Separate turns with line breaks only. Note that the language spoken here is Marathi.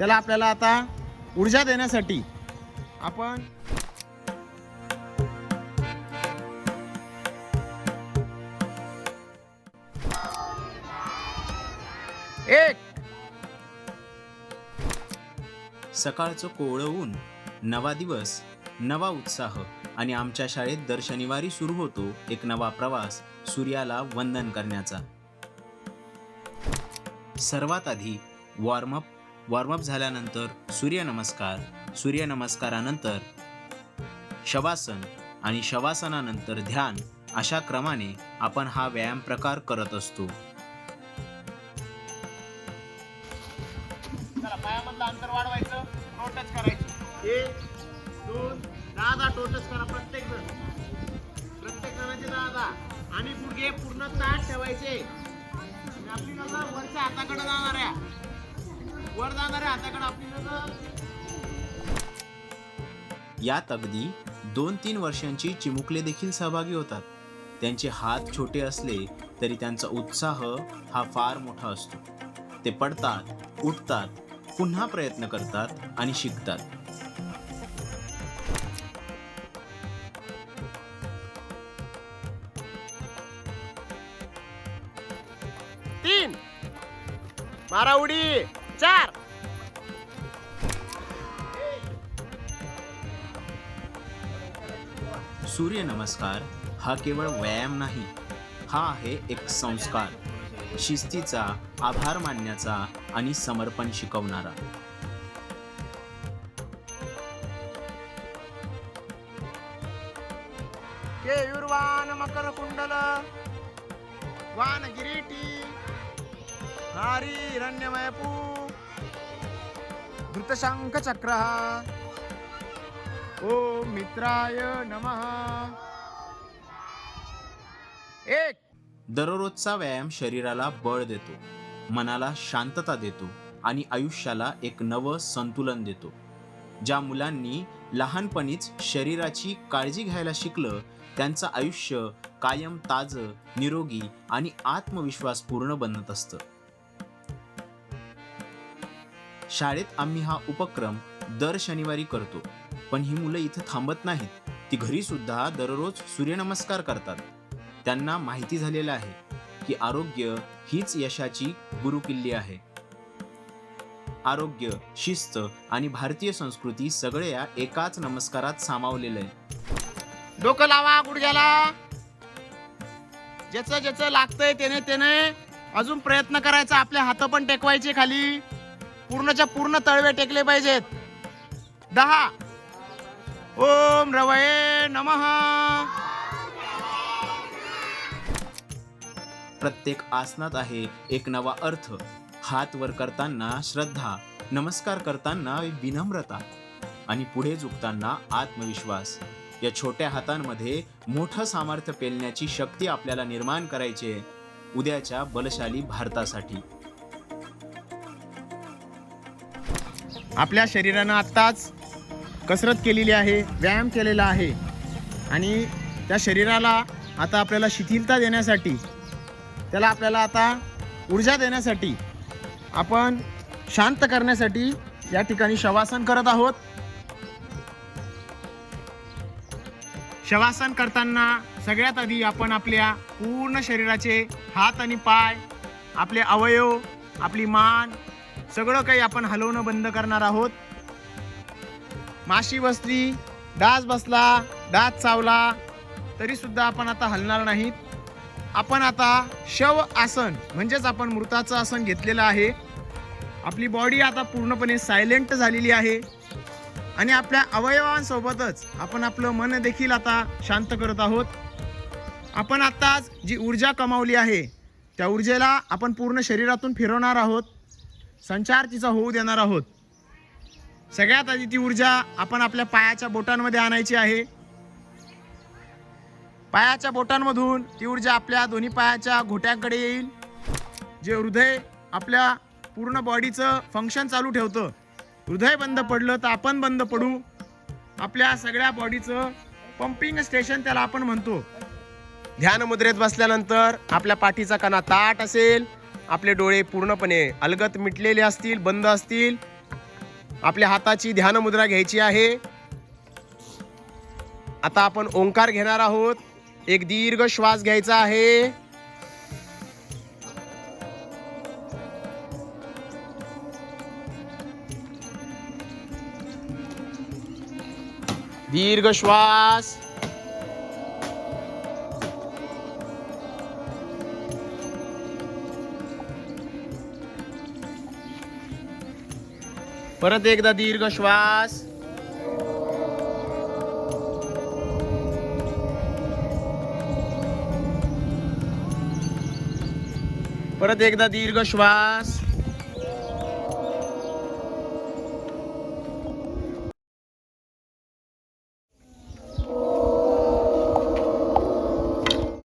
त्याला आपल्याला आता ऊर्जा देण्यासाठी आपण एक.
सकाळचं कोवळं ऊन नवा दिवस नवा उत्साह आणि आमच्या शाळेत दर शनिवारी सुरू होतो एक नवा प्रवास सूर्याला वंदन करण्याचा. सर्वात आधी वॉर्मअप वॉर्मअप झाल्यानंतर सूर्यनमस्कार सूर्यनमस्कारानंतर शवासन आणि शवासनानंतर ध्यान अशा क्रमाने आपण हा व्यायाम प्रकार करत असतो.
पायामधलं अंतर वाढवायचं. टोटच करायचं. एक दोन दहा दहा टोटच करा प्रत्येक जण. प्रत्येक जणांचे दहा दहा आणि गुडघे पूर्ण ताट ठेवायचे. आपली गल्ला वरच्या हाताकडे जाणाऱ्या. वर जाणाऱ्या हाताकडे आपली
यात अगदी दोन तीन वर्षांची चिमुकले देखील सहभागी होतात. त्यांचे हात छोटे असले तरी त्यांचा उत्साह हा फार मोठा असतो. ते पडतात उठतात पुन्हा प्रयत्न करतात आणि शिकतात.
तीन. मारा उडी. चार
सूर्यनमस्कार हा केवळ व्यायाम नाही हा आहे एक संस्कार शिस्तीचा आभार मानण्याचा आणि समर्पण शिकवणारा.
केयुर्वान मकर कुंडल वान किरीटी हारी हिरण्यमयपू धृतशंख चक्र मित्राय नमः। एक।
दररोजचा व्यायाम शरीराला बळ देतो मनाला शांतता देतो आणि आयुष्याला एक नवं संतुलन देतो ज्या मुलांनी लहानपणीच शरीराची काळजी घ्यायला शिकलं त्यांचं आयुष्य कायम ताजं निरोगी आणि आत्मविश्वास पूर्ण बनत असतं. शाळेत आम्ही हा उपक्रम दर शनिवारी करतो. पण ही मुलं इथं थांबत नाहीत. ती घरी सुद्धा दररोज सूर्यनमस्कार करतात. त्यांना माहिती झालेलं आहे की आरोग्य हीच यशाची गुरुकिल्ली आहे. आरोग्य शिस्त आणि भारतीय संस्कृती सगळ्या एकाच नमस्कारात सामावलेलं आहे.
डोकं लावा गुडघ्याला. ज्याचं ज्याचं लागतंय त्याने त्याने अजून प्रयत्न करायचा. आपले हात पण टेकवायचे खाली. पूर्णच्या पूर्ण तळवे टेकले पाहिजेत. दहा. ओम रवये नमः.
प्रत्येक आसनात आहे एक नवा अर्थ. हात वर करताना श्रद्धा नमस्कार करताना विनम्रता आणि पुढे झुकताना आत्मविश्वास. या छोट्या हातांमध्ये मोठं सामर्थ्य पेलण्याची शक्ती आपल्याला निर्माण करायची आहे. उद्याच्या बलशाली भारतासाठी.
आपल्या शरीरानं आत्ताच कसरत केलेली आहे व्यायाम केलेला आहे. आणि त्या शरीराला आता आपल्याला शिथिलता देण्यासाठी त्याला आपल्याला आता ऊर्जा देण्यासाठी आपण शांत करण्यासाठी या ठिकाणी शवासन करत आहोत. शवासन करताना सगळ्यात आधी आपण आपल्या पूर्ण शरीराचे हात आणि पाय आपले अवयव आपली मान सगळं काही आपण हलवणं बंद करणार आहोत. माशी बसली डास बसला डास चावला तरी सुद्धा आपण आता हलणार नाहीत. आपण आता शव आसन म्हणजेच आपण मृताचं आसन घेतलेलं आहे. आपली बॉडी आता पूर्णपणे सायलेंट झालेली आहे. आणि आपल्या अवयवांसोबतच आपण आपलं मन देखील आता शांत करत आहोत. आपण आत्ताच जी ऊर्जा कमावली आहे त्या ऊर्जेला आपण पूर्ण शरीरातून फिरवणार आहोत. संचार तिचा होऊ देणार आहोत. सगळ्यात आधी ती ऊर्जा आपण आपल्या पायाच्या बोटांमध्ये आणायची आहे. पायाच्या बोटांमधून ती ऊर्जा आपल्या दोन्ही पायाच्या घोट्यांकडे येईल. जे हृदय आपल्या पूर्ण बॉडीचं फंक्शन चालू ठेवतं. हृदय बंद पडलं तर आपण बंद पडू. आपल्या सगळ्या बॉडीचं पंपिंग स्टेशन त्याला आपण म्हणतो. ध्यान मुद्रेत बसल्यानंतर आपल्या पाठीचा कणा ताट असेल. आपले डोळे पूर्णपणे अलगत मिटलेले असतील बंद असतील. आपल्या हाताची ध्यान मुद्रा घ्यायची आहे. आता आपण ओंकार घेणार आहोत. एक दीर्घ श्वास घ्यायचा आहे. दीर्घ श्वास. परत एकदा दीर्घ श्वास परत एकदा दीर्घ श्वास